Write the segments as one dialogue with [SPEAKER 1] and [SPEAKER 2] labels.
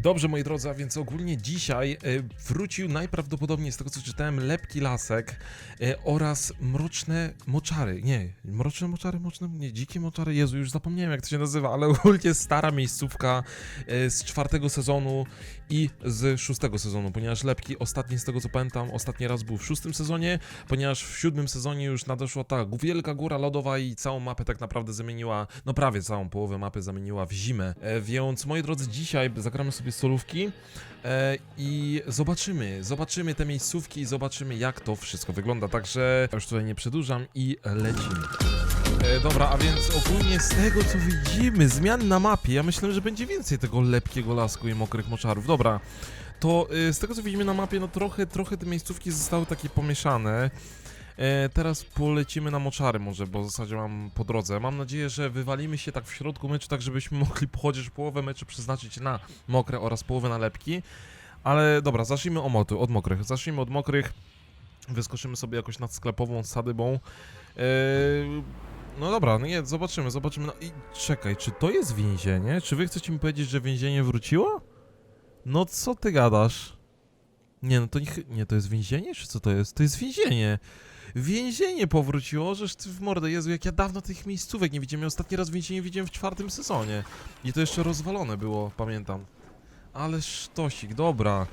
[SPEAKER 1] Dobrze, moi drodzy, a więc ogólnie dzisiaj e, wrócił najprawdopodobniej z tego co czytałem lepki lasek e, oraz mroczne moczary. Nie, mroczne moczary, mroczne, nie, dzikie moczary, Jezu, już zapomniałem jak to się nazywa, ale ogólnie stara miejscówka e, z czwartego sezonu i z szóstego sezonu, ponieważ lepki ostatni z tego co pamiętam, ostatni raz był w szóstym sezonie, ponieważ w siódmym sezonie już nadeszła ta wielka góra lodowa i całą mapę tak naprawdę zamieniła, no prawie całą połowę mapy zamieniła w zimę. Więc moi drodzy, dzisiaj zagramy sobie solówki e, i zobaczymy, zobaczymy te miejscówki i zobaczymy jak to wszystko wygląda. Także już tutaj nie przedłużam i lecimy. E, dobra, a więc ogólnie z tego co widzimy, zmian na mapie, ja myślę, że będzie więcej tego lepkiego lasku i mokrych moczarów. Dobra, to e, z tego co widzimy na mapie, no trochę, trochę te miejscówki zostały takie pomieszane. E, teraz polecimy na moczary może, bo w zasadzie mam po drodze. Mam nadzieję, że wywalimy się tak w środku meczu, tak żebyśmy mogli chociaż połowę meczu przeznaczyć na mokre oraz połowę na lepki. Ale dobra, zacznijmy o moty, od mokrych. Zacznijmy od mokrych. Wyskoczymy sobie jakoś nad sklepową sadybą. E, no dobra, no nie, zobaczymy, zobaczymy. No i czekaj, czy to jest więzienie? Czy wy chcecie mi powiedzieć, że więzienie wróciło? No co ty gadasz? Nie, no to nie, nie, to jest więzienie, czy co to jest? To jest więzienie. Więzienie powróciło, żeż ty w mordę, Jezu, jak ja dawno tych miejscówek nie widziałem. Ja ostatni raz więzienie widziałem w czwartym sezonie. I to jeszcze rozwalone było, pamiętam. Ale sztosik, dobra.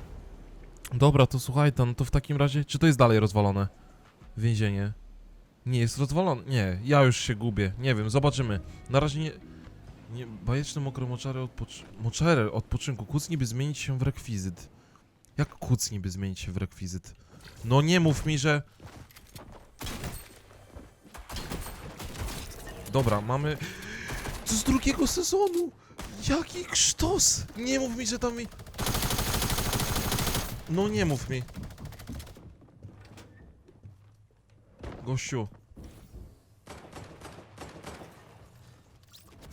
[SPEAKER 1] Dobra, to słuchaj, to, no w takim razie, czy to jest dalej rozwalone? Więzienie. Nie jest rozwalone. Nie, ja już się gubię. Nie wiem, zobaczymy. Na razie nie. Nie, bajeczne mokre moczary odpoczy... Moczary odpoczynku. Kuc niby zmienić się w rekwizyt. Jak kuc niby zmienić się w rekwizyt? No nie mów mi, że... Dobra, mamy... Z drugiego sezonu! Jaki krztos! Nie mów mi, że tam mi... No nie mów mi. Gościu.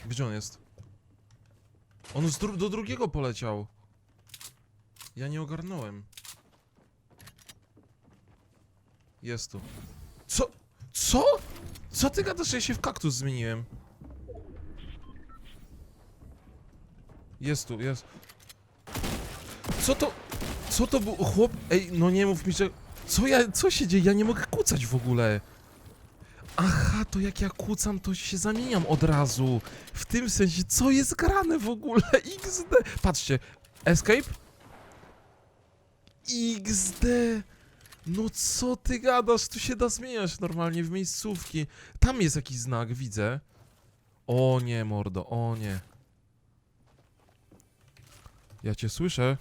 [SPEAKER 1] Gdzie on jest? On dru do drugiego poleciał. Ja nie ogarnąłem. Jest tu. Co? Co? Co ty gadasz, ja się w kaktus zmieniłem? Jest tu, jest. Co to? Co to był chłop? Ej, no nie mów mi, że... Co ja, co się dzieje? Ja nie mogę kucać w ogóle. Aha, to jak ja kucam, to się zamieniam od razu. W tym sensie, co jest grane w ogóle? XD. Patrzcie, escape. XD. No co ty gadasz? Tu się da zmieniać normalnie w miejscówki. Tam jest jakiś znak, widzę. O nie, mordo, o nie. Ja cię słyszę.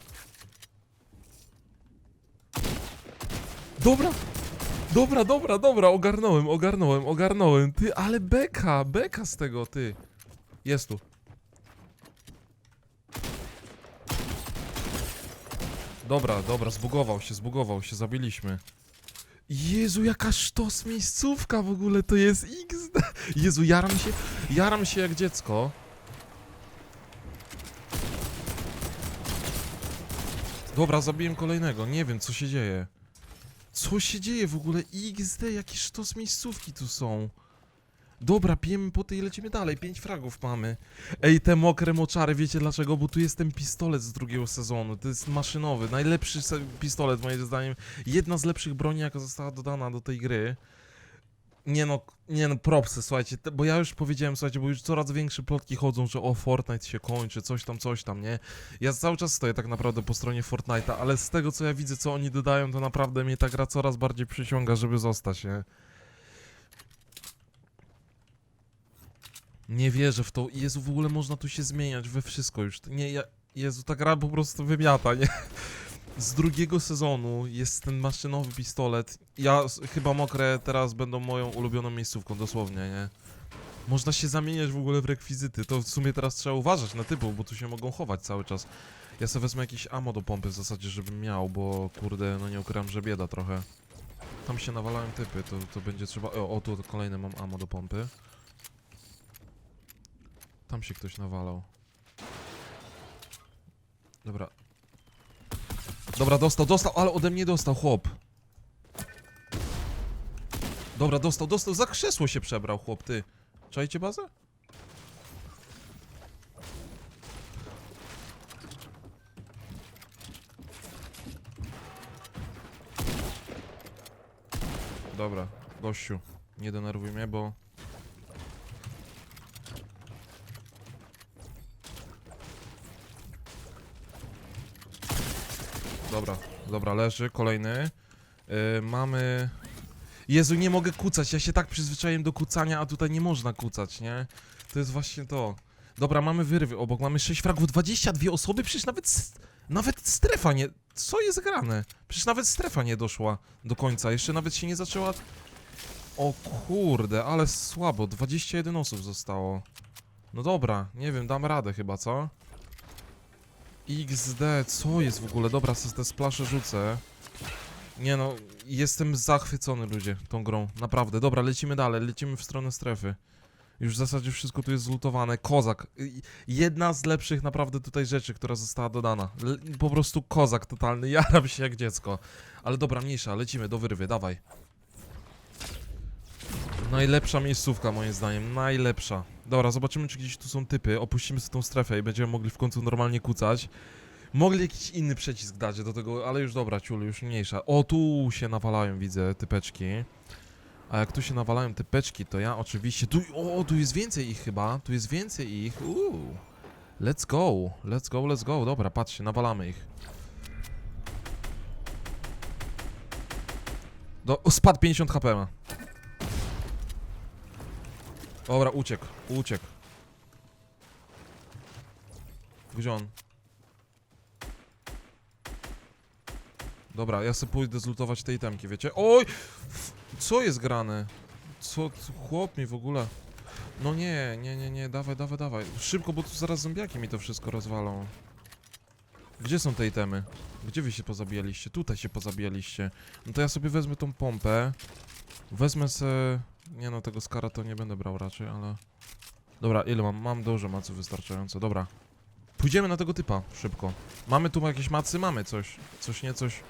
[SPEAKER 1] Dobra! Dobra, dobra, dobra, ogarnąłem, ogarnąłem, ogarnąłem. Ty, ale beka, beka z tego, ty. Jest tu. Dobra, dobra, zbugował się, zbugował się, zabiliśmy. Jezu, jaka sztos miejscówka w ogóle to jest XD. Jezu, jaram się, jaram się jak dziecko. Dobra, zabiłem kolejnego, nie wiem co się dzieje. Co się dzieje w ogóle? XD, jakie sztos miejscówki tu są. Dobra, pijemy po i lecimy dalej. Pięć fragów mamy. Ej, te mokre moczary, wiecie dlaczego? Bo tu jest ten pistolet z drugiego sezonu. To jest maszynowy, najlepszy pistolet moim zdaniem. Jedna z lepszych broni, jaka została dodana do tej gry. Nie no, nie no, propsy, słuchajcie, te, bo ja już powiedziałem, słuchajcie, bo już coraz większe plotki chodzą, że o, Fortnite się kończy, coś tam, coś tam, nie? Ja cały czas stoję tak naprawdę po stronie Fortnite'a, ale z tego co ja widzę, co oni dodają, to naprawdę mnie ta gra coraz bardziej przyciąga, żeby zostać, nie? Nie wierzę w to. Jezu, w ogóle można tu się zmieniać we wszystko już. Nie, ja... Jezu, ta gra po prostu wymiata, nie? Z drugiego sezonu jest ten maszynowy pistolet. Ja chyba mokre teraz będą moją ulubioną miejscówką, dosłownie, nie? Można się zamieniać w ogóle w rekwizyty. To w sumie teraz trzeba uważać na typów, bo tu się mogą chować cały czas. Ja sobie wezmę jakieś ammo do pompy w zasadzie, żebym miał, bo kurde, no nie ukrywam, że bieda trochę. Tam się nawalałem typy, to, to będzie trzeba... O, o, tu kolejne mam ammo do pompy. Tam się ktoś nawalał. Dobra. Dobra, dostał, dostał, ale ode mnie dostał, chłop. Dobra, dostał, dostał, za krzesło się przebrał, chłop, ty. Czajcie bazę? Dobra, gościu, nie denerwuj mnie, bo Dobra, leży, kolejny. Yy, mamy... Jezu, nie mogę kucać, ja się tak przyzwyczaiłem do kucania, a tutaj nie można kucać, nie? To jest właśnie to. Dobra, mamy wyrwy obok, mamy 6 fragów, 22 osoby, przecież nawet, nawet strefa nie... Co jest grane? Przecież nawet strefa nie doszła do końca, jeszcze nawet się nie zaczęła... O kurde, ale słabo, 21 osób zostało. No dobra, nie wiem, dam radę chyba, co? XD, co jest w ogóle? Dobra, sobie te splasze rzucę. Nie no, jestem zachwycony ludzie tą grą, naprawdę. Dobra, lecimy dalej, lecimy w stronę strefy. Już w zasadzie wszystko tu jest zlutowane. Kozak. Y, Jedna z lepszych naprawdę tutaj rzeczy, która została dodana. Po prostu kozak totalny, jaram się jak dziecko. Ale dobra, mniejsza, lecimy do wyrwy, dawaj. Najlepsza miejscówka moim zdaniem, najlepsza. Dobra, zobaczymy czy gdzieś tu są typy, opuścimy sobie tą strefę i będziemy mogli w końcu normalnie kucać. Mogli jakiś inny przycisk dać do tego, ale już dobra, ciul, już mniejsza. O, tu się nawalają, widzę, typeczki. A jak tu się nawalają typeczki, to ja oczywiście... Tu, o, tu jest więcej ich chyba, tu jest więcej ich. Uuu. Let's go, let's go, let's go. Dobra, patrzcie, nawalamy ich. Do, spadł 50 HP ma. Dobra, uciekł, uciekł. Gdzie on? Dobra, ja sobie pójdę zlutować te itemki, wiecie? Oj! Co jest grane? Co, co chłop mi w ogóle? No nie, nie, nie, nie, dawaj, dawaj, dawaj. Szybko, bo tu zaraz zombiaki mi to wszystko rozwalą. Gdzie są te itemy? Gdzie wy się pozabijaliście? Tutaj się pozabijaliście. No to ja sobie wezmę tą pompę. Wezmę se... Nie no, tego skara to nie będę brał raczej, ale... Dobra, ile mam? Mam dużo maców wystarczająco, dobra. Pójdziemy na tego typa, szybko. Mamy tu jakieś macy? Mamy coś. Coś, nie coś.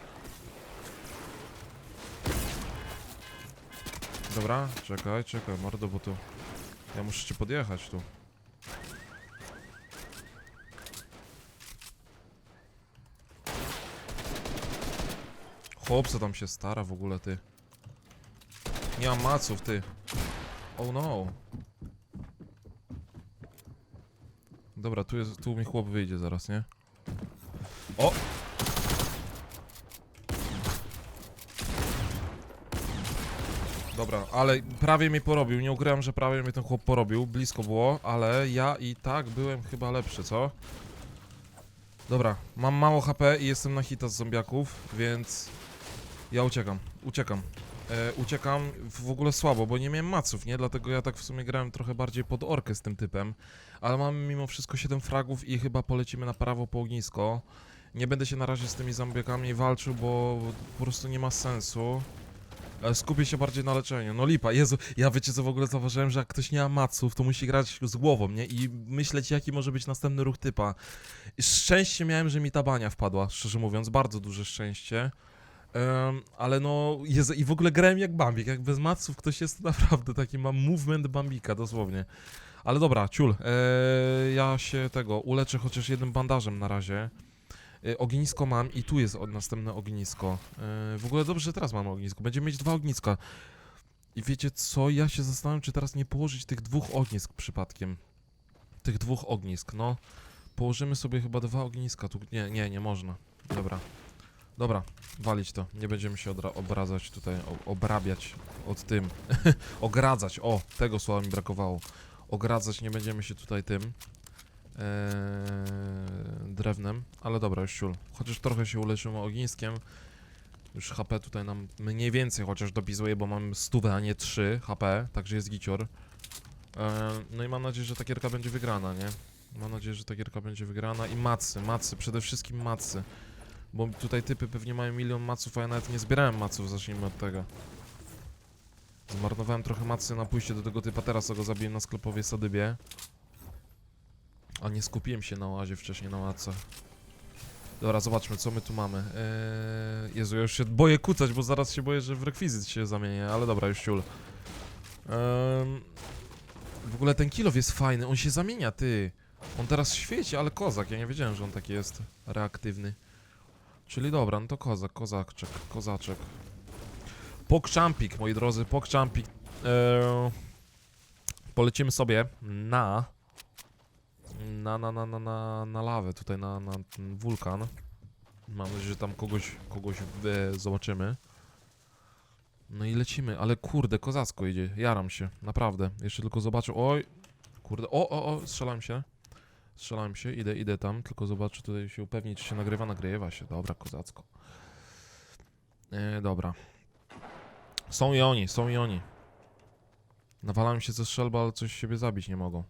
[SPEAKER 1] Dobra, czekaj, czekaj, mordo, bo tu... Ja muszę cię podjechać tu. Chłop, co tam się stara w ogóle, ty. Nie mam maców, ty. Oh no. Dobra, tu jest, tu mi chłop wyjdzie zaraz, nie? O! Dobra, ale prawie mnie porobił, nie ukrywam, że prawie mnie ten chłop porobił, blisko było, ale ja i tak byłem chyba lepszy, co? Dobra, mam mało HP i jestem na hita z zombiaków, więc ja uciekam, uciekam. E, uciekam w ogóle słabo, bo nie miałem maców, nie? Dlatego ja tak w sumie grałem trochę bardziej pod orkę z tym typem. Ale mamy mimo wszystko 7 fragów i chyba polecimy na prawo po ognisko. Nie będę się na razie z tymi zombiakami walczył, bo po prostu nie ma sensu. E, Skupię się bardziej na leczeniu. No lipa, Jezu, ja wiecie co w ogóle zauważyłem, że jak ktoś nie ma maców, to musi grać z głową, nie? I myśleć jaki może być następny ruch typa. Szczęście miałem, że mi ta bania wpadła, szczerze mówiąc, bardzo duże szczęście. Ale no, i w ogóle grałem jak Bambik, jak bez maców ktoś jest, naprawdę taki mam movement Bambika, dosłownie. Ale dobra, ciul, e, ja się tego uleczę chociaż jednym bandażem na razie. E, ognisko mam i tu jest następne ognisko. E, w ogóle dobrze, że teraz mamy ognisko. Będziemy mieć dwa ogniska. I wiecie co? Ja się zastanawiam, czy teraz nie położyć tych dwóch ognisk przypadkiem. Tych dwóch ognisk, no. Położymy sobie chyba dwa ogniska. Tu nie, nie, nie można. Dobra. Dobra, walić to. Nie będziemy się obradzać tutaj, obrabiać od tym. Ogradzać, o, tego słowa mi brakowało. Ogradzać nie będziemy się tutaj tym eee, drewnem, ale dobra, już ciul. Chociaż trochę się uleczymy ogniskiem. Już HP tutaj nam mniej więcej chociaż dopisuje, bo mam 100, a nie 3 HP, także jest gicior. Eee, no i mam nadzieję, że ta gierka będzie wygrana, nie? Mam nadzieję, że ta gierka będzie wygrana i macy, macy, przede wszystkim macy. Bo tutaj typy pewnie mają milion maców, a ja nawet nie zbierałem maców, zacznijmy od tego. Zmarnowałem trochę macy na pójście do tego typa, teraz go zabiłem na sklepowej sadybie. A nie skupiłem się na łazie wcześniej na macach. Dobra, zobaczmy, co my tu mamy. Eee, Jezu, ja już się boję kucać, bo zaraz się boję, że w rekwizyt się zamienię, ale dobra, już ciul. Ehm, w ogóle ten kilow jest fajny, on się zamienia, ty. On teraz świeci, ale kozak, ja nie wiedziałem, że on taki jest reaktywny. Czyli dobra, no to kozak, kozaczek, kozaczek. Pokczampik, moi drodzy, pokczampik. Eee, polecimy sobie na, na, na, na, na, na, na lawę, tutaj na, na wulkan. Mam nadzieję, że tam kogoś, kogoś e, zobaczymy. No i lecimy, ale kurde, kozacko idzie, jaram się, naprawdę. Jeszcze tylko zobaczę, oj, kurde, o, o, o, strzelam się. Strzelam się, idę, idę tam, tylko zobaczę tutaj się upewnić, czy się nagrywa, nagrywa się, dobra, kozacko. E, dobra. Są i oni, są i oni. Nawalam się ze strzelba, ale coś siebie zabić nie mogą.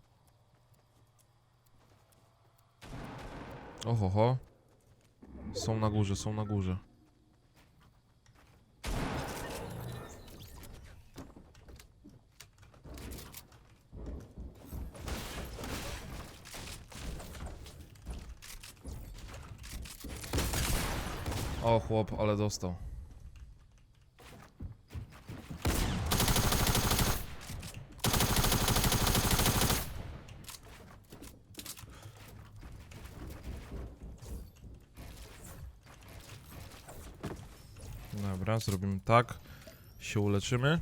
[SPEAKER 1] Oho, ho. Są na górze, są na górze. O chłop, ale dostał. Dobra, zrobimy tak. Się uleczymy.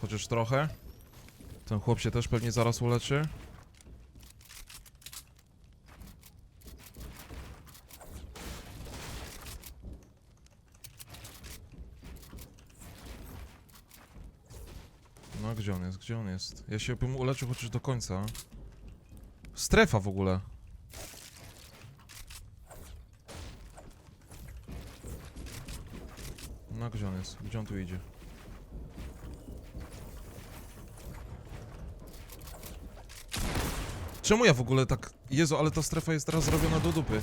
[SPEAKER 1] Chociaż trochę. Ten chłop się też pewnie zaraz uleczy. No, gdzie on jest? Gdzie on jest? Ja się bym uleczył chociaż do końca. Strefa w ogóle. No, gdzie on jest? Gdzie on tu idzie? Czemu ja w ogóle tak... Jezu, ale ta strefa jest teraz zrobiona do dupy.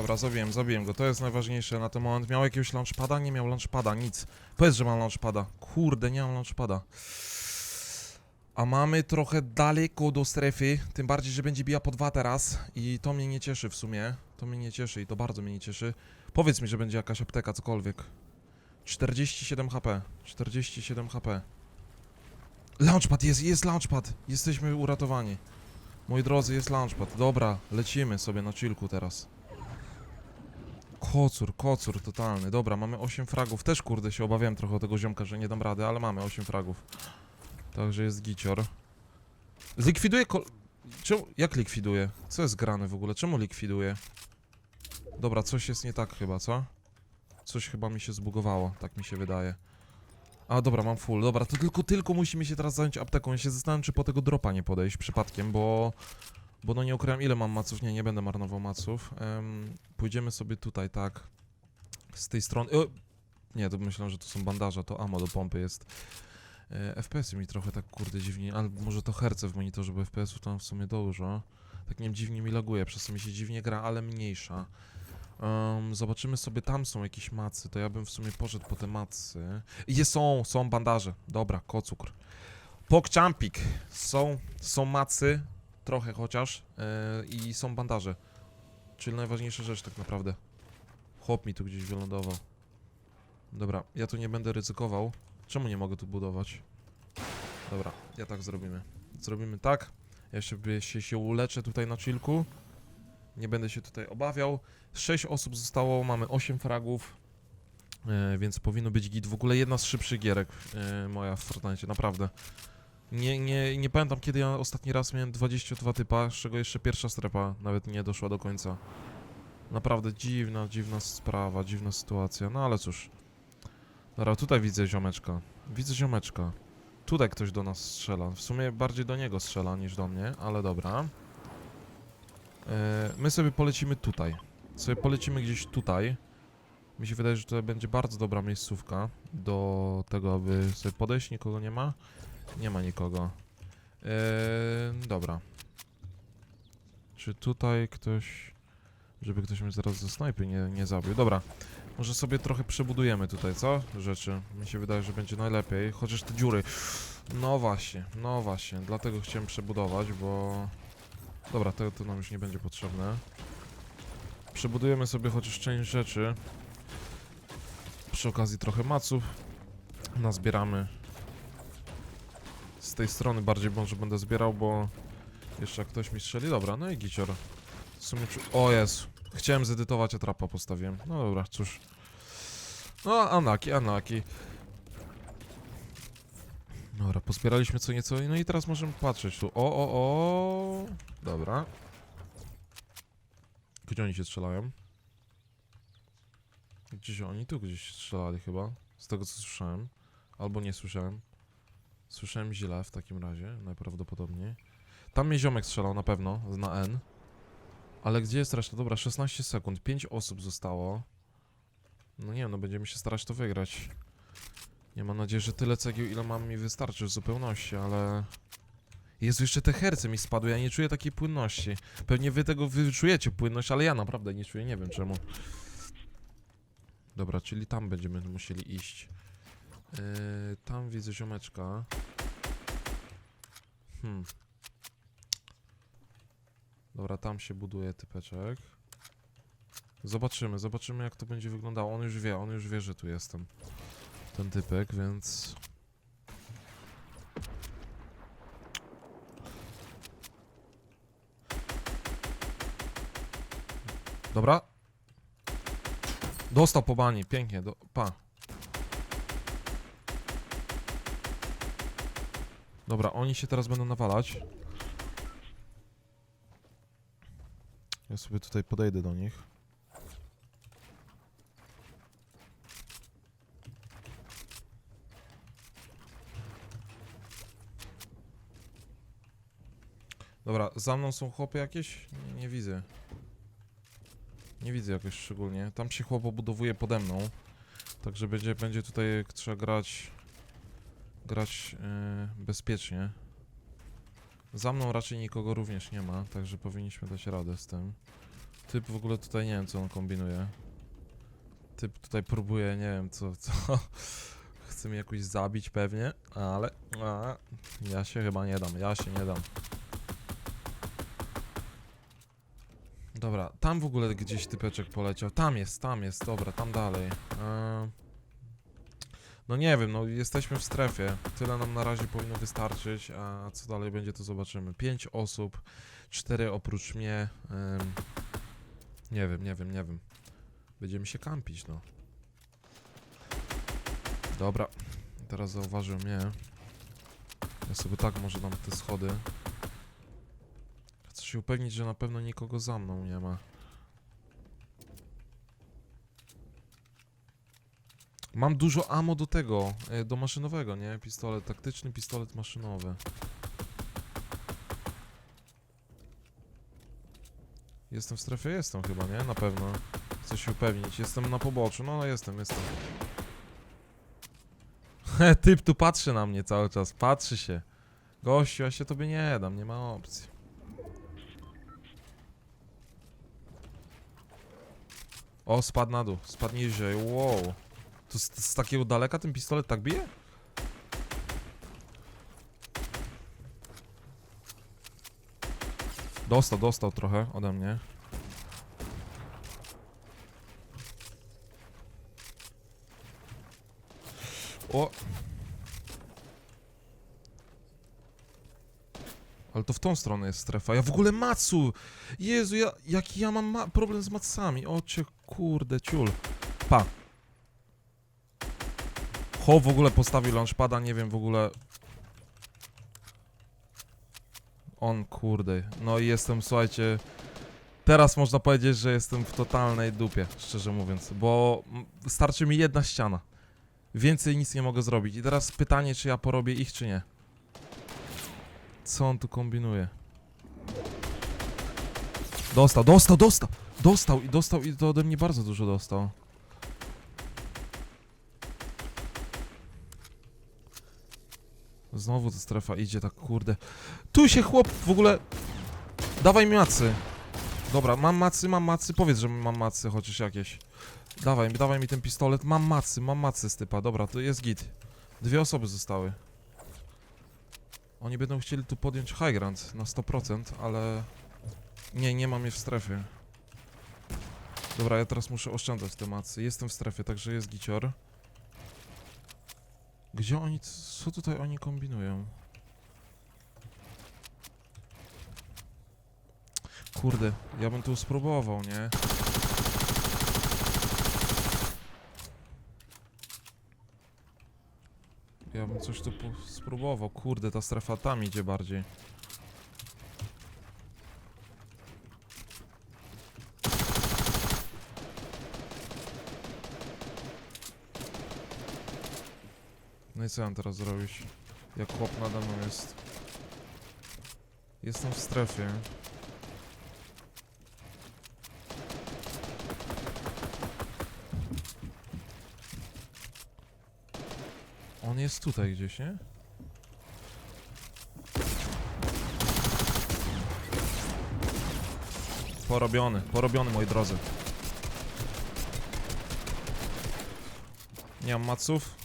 [SPEAKER 1] Dobra, zabiłem, zabiłem go. To jest najważniejsze na ten moment. Miał jakiegoś launchpada? Nie miał launchpada, nic. Powiedz, że mam launchpada. Kurde, nie mam launchpada. A mamy trochę daleko do strefy, tym bardziej, że będzie bija po dwa teraz i to mnie nie cieszy w sumie. To mnie nie cieszy i to bardzo mnie nie cieszy. Powiedz mi, że będzie jakaś apteka, cokolwiek. 47 HP. 47 HP. Launchpad, jest, jest launchpad. Jesteśmy uratowani. Moi drodzy, jest launchpad. Dobra, lecimy sobie na chillku teraz. Kocur, kocur totalny. Dobra, mamy 8 fragów. Też kurde się obawiałem trochę o tego ziomka, że nie dam rady, ale mamy 8 fragów. Także jest gicior. Zlikwiduje kol... Czemu... Jak likwiduje? Co jest grane w ogóle? Czemu likwiduje? Dobra, coś jest nie tak chyba, co? Coś chyba mi się zbugowało, tak mi się wydaje. A, dobra, mam full. Dobra, to tylko, tylko musimy się teraz zająć apteką. Ja się zastanawiam, czy po tego dropa nie podejść przypadkiem, bo... Bo no nie ukrywam, ile mam maców. Nie, nie będę marnował maców. Em, pójdziemy sobie tutaj, tak. Z tej strony... O! Nie, to myślałem, że to są bandaże, to ammo do pompy jest. E, FPS-y mi trochę tak kurde dziwnie, ale może to herce w monitorze, bo FPS-ów tam w sumie dużo. Tak nie wiem, dziwnie mi laguje, przez co mi się dziwnie gra, ale mniejsza. Em, zobaczymy sobie, tam są jakieś macy, to ja bym w sumie poszedł po te macy. I są, są bandaże, dobra, kocukr. Pokczampik, są, są macy, trochę chociaż, e, i są bandaże. Czyli najważniejsza rzecz tak naprawdę. Chłop mi tu gdzieś wylądował. Dobra, ja tu nie będę ryzykował. Czemu nie mogę tu budować? Dobra, ja tak zrobimy. Zrobimy tak. Ja sobie się, się uleczę tutaj na chillku. Nie będę się tutaj obawiał. 6 osób zostało, mamy 8 fragów. E, więc powinno być git. W ogóle jedna z szybszych gierek e, moja w Fortnite, naprawdę. Nie, nie, nie pamiętam kiedy ja ostatni raz miałem 22 typa, z czego jeszcze pierwsza strefa nawet nie doszła do końca. Naprawdę dziwna, dziwna sprawa, dziwna sytuacja, no ale cóż. Dobra, tutaj widzę ziomeczka. Widzę ziomeczka. Tutaj ktoś do nas strzela. W sumie bardziej do niego strzela niż do mnie, ale dobra. E, my sobie polecimy tutaj. Sobie polecimy gdzieś tutaj. Mi się wydaje, że to będzie bardzo dobra miejscówka do tego, aby sobie podejść. Nikogo nie ma? Nie ma nikogo. E, dobra. Czy tutaj ktoś... Żeby ktoś mnie zaraz ze snajpy nie, nie zabił. Dobra. Może sobie trochę przebudujemy tutaj, co? Rzeczy. Mi się wydaje, że będzie najlepiej. Chociaż te dziury. No właśnie, no właśnie. Dlatego chciałem przebudować, bo... Dobra, to, to nam już nie będzie potrzebne. Przebudujemy sobie chociaż część rzeczy. Przy okazji trochę maców. Nazbieramy. Z tej strony bardziej może będę zbierał, bo... Jeszcze ktoś mi strzeli. Dobra, no i gicior. W sumie... O Jezu. Chciałem zedytować, a trapa postawiłem. No dobra, cóż. No, Anaki, Anaki. Dobra, pozbieraliśmy co nieco, no i teraz możemy patrzeć tu. O, o, o. Dobra. Gdzie oni się strzelają? Gdzieś oni tu gdzieś strzelali chyba. Z tego co słyszałem. Albo nie słyszałem. Słyszałem źle w takim razie, najprawdopodobniej. Tam mnie ziomek strzelał na pewno, na N. Ale gdzie jest reszta? Dobra, 16 sekund, 5 osób zostało. No nie, no będziemy się starać to wygrać. Nie mam nadziei, że tyle cegieł, ile mam mi wystarczy w zupełności, ale... Jezu, jeszcze te herce mi spadły, ja nie czuję takiej płynności. Pewnie wy tego wyczujecie płynność, ale ja naprawdę nie czuję, nie wiem czemu. Dobra, czyli tam będziemy musieli iść. Yy, tam widzę ziomeczka. Hmm. Dobra, tam się buduje typeczek. Zobaczymy, zobaczymy jak to będzie wyglądało. On już wie, on już wie, że tu jestem. Ten typek, więc... Dobra. Dostał po bani, pięknie, do... pa. Dobra, oni się teraz będą nawalać. Ja sobie tutaj podejdę do nich. Dobra, za mną są chłopy jakieś? Nie, nie widzę. Nie widzę jakoś szczególnie. Tam się chłop obudowuje pode mną. Także będzie, będzie tutaj trzeba grać grać yy, bezpiecznie. Za mną raczej nikogo również nie ma, także powinniśmy dać radę z tym. Typ w ogóle tutaj nie wiem co on kombinuje. Typ tutaj próbuje, nie wiem co, co. Chce mnie jakoś zabić pewnie, ale a, ja się chyba nie dam, ja się nie dam. Dobra, tam w ogóle gdzieś typeczek poleciał. Tam jest, tam jest, dobra, tam dalej. Eee, no nie wiem, no jesteśmy w strefie. Tyle nam na razie powinno wystarczyć, a co dalej będzie to zobaczymy. Pięć osób, cztery oprócz mnie. Ym, nie wiem, nie wiem, nie wiem. Będziemy się kampić, no. Dobra, teraz zauważył mnie. Ja sobie tak może dam te schody. Chcę się upewnić, że na pewno nikogo za mną nie ma. Mam dużo ammo do tego, e, do maszynowego, nie? Pistolet taktyczny, pistolet maszynowy. Jestem w strefie? Jestem chyba, nie? Na pewno. Chcę się upewnić. Jestem na poboczu. No, jestem, jestem. Typ tu patrzy na mnie cały czas. Patrzy się. Gościu, ja się tobie nie dam. Nie ma opcji. O, spadł na dół. Spadł niżej. Wow. To z, z takiego daleka ten pistolet tak bije? Dostał, dostał trochę ode mnie. O! Ale to w tą stronę jest strefa. Ja w ogóle macu! Jezu, ja, jaki ja mam ma problem z macami. O cię kurde, ciul. Pa. Ho w ogóle postawił launchpada, nie wiem w ogóle. On kurde. No i jestem, słuchajcie. Teraz można powiedzieć, że jestem w totalnej dupie, szczerze mówiąc, bo starczy mi jedna ściana. Więcej nic nie mogę zrobić. I teraz pytanie, czy ja porobię ich, czy nie. Co on tu kombinuje? Dostał, dostał, dostał! Dostał i dostał i to ode mnie bardzo dużo dostał. Znowu ta strefa idzie tak, kurde. Tu się chłop w ogóle... Dawaj mi macy. Dobra, mam macy, mam macy. Powiedz, że mam macy chociaż jakieś. Dawaj, dawaj mi ten pistolet. Mam macy, mam macy z typa. Dobra, to jest git. Dwie osoby zostały. Oni będą chcieli tu podjąć high ground na 100%, ale... Nie, nie mam je w strefie. Dobra, ja teraz muszę oszczędzać te macy. Jestem w strefie, także jest gicior. Gdzie oni, co tutaj oni kombinują? Kurde, ja bym tu spróbował, nie? Ja bym coś tu spróbował. Kurde, ta strefa tam idzie bardziej. Co mam teraz zrobić? Jak chłop nade mną jest. Jestem w strefie. On jest tutaj gdzieś, nie? Porobiony, porobiony moi drodzy. Nie mam maców.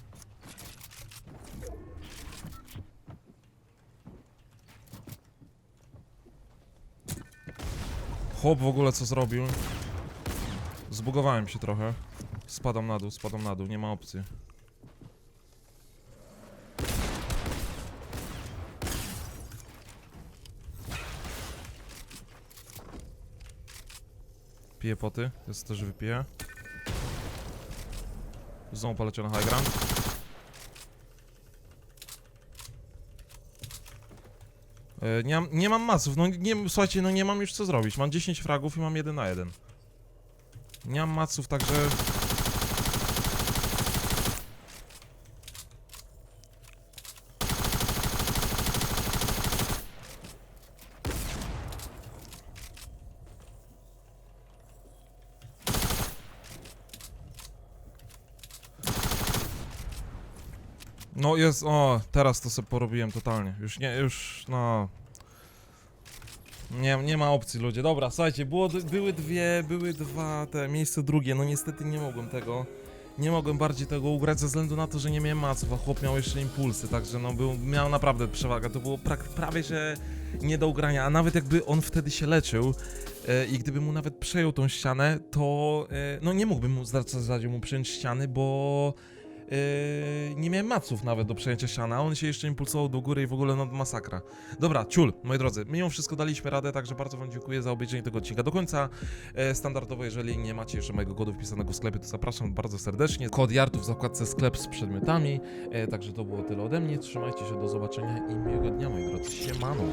[SPEAKER 1] Chłop w ogóle co zrobił? Zbugowałem się trochę. Spadam na dół, spadam na dół, nie ma opcji. Piję poty, jest też wypiję. Znowu poleciał na high ground. Nie mam, nie mam masów, no nie, słuchajcie, no nie mam już co zrobić. Mam 10 fragów i mam 1 na 1. Nie mam maców, także... Jest, o, teraz to sobie porobiłem totalnie. Już nie, już, no... Nie, nie ma opcji ludzie. Dobra, słuchajcie, było, były dwie, były dwa te miejsce drugie, no niestety nie mogłem tego, nie mogłem bardziej tego ugrać ze względu na to, że nie miałem maców, a chłop miał jeszcze impulsy, także no był, miał naprawdę przewagę, to było prak, prawie, że nie do ugrania, a nawet jakby on wtedy się leczył e, i gdyby mu nawet przejął tą ścianę, to e, no nie mógłbym mu zasadzie mu przyjąć ściany, bo Yy, nie miałem maców nawet do przejęcia siana, on się jeszcze impulsował do góry i w ogóle no masakra. Dobra, ciul, moi drodzy, mimo wszystko daliśmy radę, także bardzo wam dziękuję za obejrzenie tego odcinka do końca. E, standardowo, jeżeli nie macie jeszcze mojego kodu wpisanego w sklepie, to zapraszam bardzo serdecznie. Kod Jartu w zakładce sklep z przedmiotami. E, także to było tyle ode mnie, trzymajcie się, do zobaczenia i miłego dnia, moi drodzy, siemano.